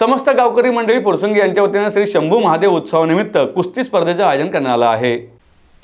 समस्त गावकरी मंडळी पोरसुंगी यांच्या वतीनं श्री शंभू महादेव उत्सवानिमित्त कुस्ती स्पर्धेचं आयोजन करण्यात आलं आहे.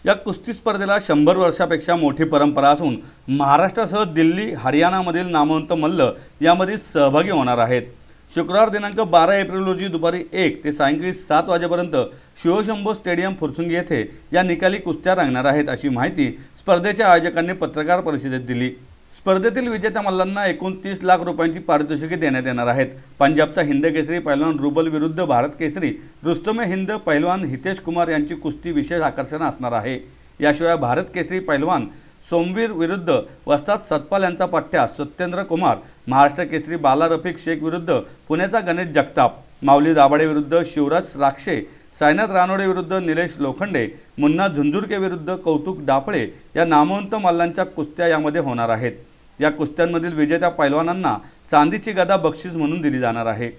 या कुस्ती स्पर्धेला शंभर वर्षापेक्षा मोठी परंपरा असून महाराष्ट्रासह दिल्ली हरियाणामधील नामवंत मल्ल यामध्ये सहभागी होणार आहेत. शुक्रवार दिनांक बारा एप्रिल रोजी दुपारी एक ते सायंकाळी सात वाजेपर्यंत शिवशंभो स्टेडियम फुरसुंगी येथे या निकाली कुस्त्या रंगणार आहेत अशी माहिती स्पर्धेच्या आयोजकांनी पत्रकार परिषदेत दिली. स्पर्धेतील विजेत्या मल्लांना एकूण तीस लाख रुपयांची पारितोषिके देण्यात येणार आहेत. पंजाबचा हिंद केसरी पैलवान रुबल विरुद्ध भारत केसरी रुस्तमे हिंद पैलवान हितेश कुमार यांची कुस्ती विशेष आकर्षण असणार आहे. याशिवाय भारत केसरी पैलवान सोमवीर विरुद्ध वस्ताद सतपाल यांचा पठ्ठ्या सत्येंद्र कुमार महाराष्ट्र केसरी बाला रफिक शेख विरुद्ध पुण्याचा गणेश जगताप माऊली दाभाडे विरुद्ध शिवराज राक्षे सायनाथ रानोडे विरुद्ध निलेश लोखंडे मुन्ना झुंझुरके विरुद्ध कौतुक डापळे या नामवंत मल्लांच्या कुस्त्या यामध्ये होणार आहेत. या कुस्त्यांमधील विजेत्या पैलवानांना चांदीची गदा बक्षीस म्हणून दिली जाणार आहे.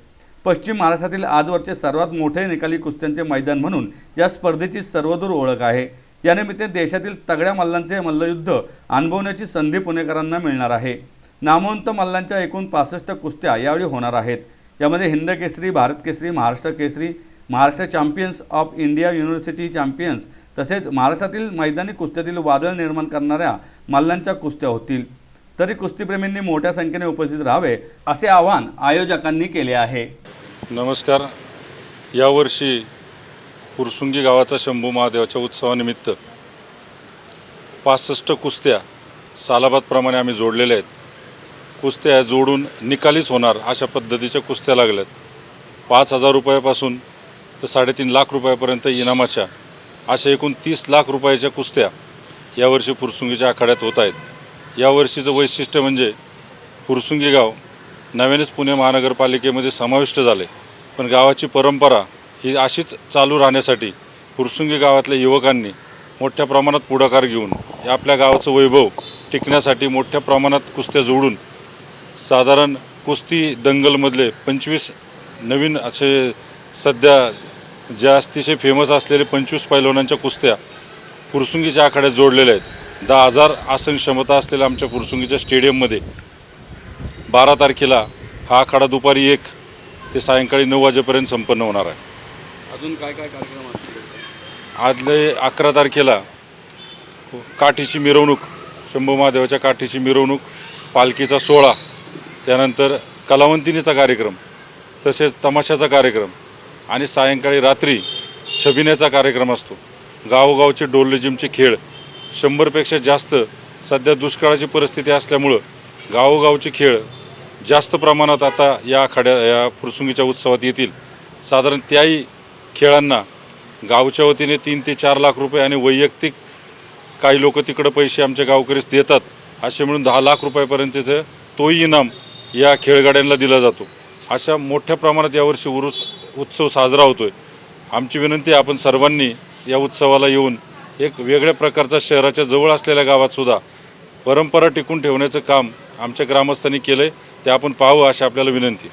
पश्चिम महाराष्ट्रातील आजवरचे सर्वात मोठे निकाली कुस्त्यांचे मैदान म्हणून या स्पर्धेची सर्वदूर ओळख आहे. यानिमित्त देशातील तगड्या मल्लांचे मल्लयुद्ध अनुभवण्याची संधी पुणेकरांना मिळणार आहे. नामवंत मल्लांच्या एकूण पासष्ट कुस्त्या यावेळी होणार आहेत. यामध्ये Hind Kesari Bharat Kesari Maharashtra Kesari Maharashtra champions of India university champions तसेच महाराष्ट्रातील मैदानी कुस्त्यातील वादळ निर्माण करणाऱ्या मल्लांच्या कुस्त्या होतील. तरी कुस्तीप्रेमींनी मोठ्या संख्येने उपस्थित राहावे असे आवाहन आयोजकांनी केले आहे. नमस्कार. यावर्षी पुरसुंगी गावाचा शंभू महादेवाच्या उत्सवानिमित्त पासष्ट कुस्त्या सालाबादप्रमाणे आम्ही जोडलेल्या आहेत. कुस्त्या जोडून निकालीच होणार अशा पद्धतीच्या कुस्त्या लागल्यात. पाच हजार रुपयापासून तर साडेतीन लाख रुपयापर्यंत इनामाच्या अशा एकूण तीस लाख रुपयाच्या कुस्त्या यावर्षी पुरसुंगीच्या आखाड्यात होत आहेत. यावर्षीचं वैशिष्ट्य म्हणजे पुरसुंगी गाव नव्यानेच पुणे महानगरपालिकेमध्ये समाविष्ट झाले. पण गावाची परंपरा ही अशीच चालू राहण्यासाठी पुरसुंगी गावातल्या युवकांनी मोठ्या प्रमाणात पुढाकार घेऊन आपल्या गावाचं वैभव टिकण्यासाठी मोठ्या प्रमाणात कुस्त्या जोडून साधारण कुस्ती दंगलमधले पंचवीस नवीन असे सध्या ज्या अतिशय फेमस असलेले पंचवीस पैलवानांच्या कुस्त्या पुरसुंगीच्या आखाड्यात जोडलेल्या आहेत. दहा हजार आसन क्षमता असलेल्या आमच्या पुरसुंगीच्या स्टेडियममध्ये बारा तारखेला हा आखाडा दुपारी एक ते सायंकाळी नऊ वाजेपर्यंत संपन्न होणार आहे. अजून काय काय कार्यक्रम आदले अकरा तारखेला काठीची मिरवणूक शंभू महादेवाच्या काठीची मिरवणूक पालखीचा सोहळा त्यानंतर कलावंतिनीचा कार्यक्रम तसेच तमाशाचा कार्यक्रम आणि सायंकाळी रात्री छबिण्याचा कार्यक्रम असतो. गावोगावचे डोलजिमचे खेळ शंभरपेक्षा जास्त सध्या दुष्काळाची परिस्थिती असल्यामुळं गावोगावचे खेळ जास्त प्रमाणात आता या आखाड्या या फुरसुंगीच्या उत्सवात येतील. साधारण त्याही खेळांना गावच्या वतीने तीन ते चार लाख रुपये आणि वैयक्तिक काही लोक तिकडं पैसे आमच्या गावकरीस देतात असे मिळून दहा लाख रुपयापर्यंतचं तोही इनाम या खेळगाड्यांना दिला जातो. अशा मोठ्या प्रमाणात यावर्षी उरुस उत्सव साजरा होतो आहे आमची विनंती आहे आपण सर्वांनी या उत्सवाला येऊन एक वेगळ्या प्रकारचा शहराच्या जवळ असलेल्या गावातसुद्धा परंपरा टिकून ठेवण्याचं काम आमच्या ग्रामस्थांनी केलं आहे ते आपण पाहावं अशी आपल्याला विनंती